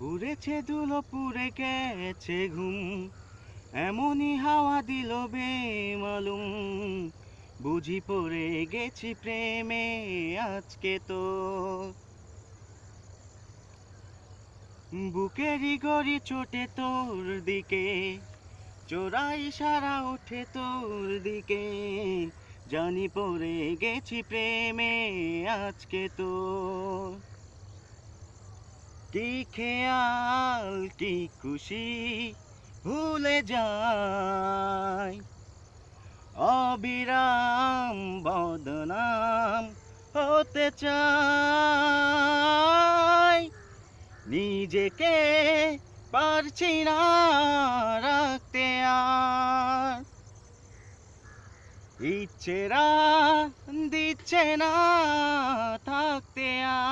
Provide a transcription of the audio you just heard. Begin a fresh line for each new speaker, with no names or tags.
উড়েছে দুলো পুড়ে গেছে ঘুম, এমনই হাওয়া দিল বেমালুম। বুঝি পড়ে গেছি প্রেমে আজকে তো। বুকেরই গড়ি চোটে তোর দিকে, চোরাই সারা ওঠে তোর দিকে। জানি পড়ে গেছি প্রেমে আজকে তো। কি খেয়াল কি খুশি ভুলে যাই অবিরাম বদনাম হতে চাই। নিজেকে পারছি না রাখতে আর। ইচ্ছেরা দিচ্ছে না থাকতে আর।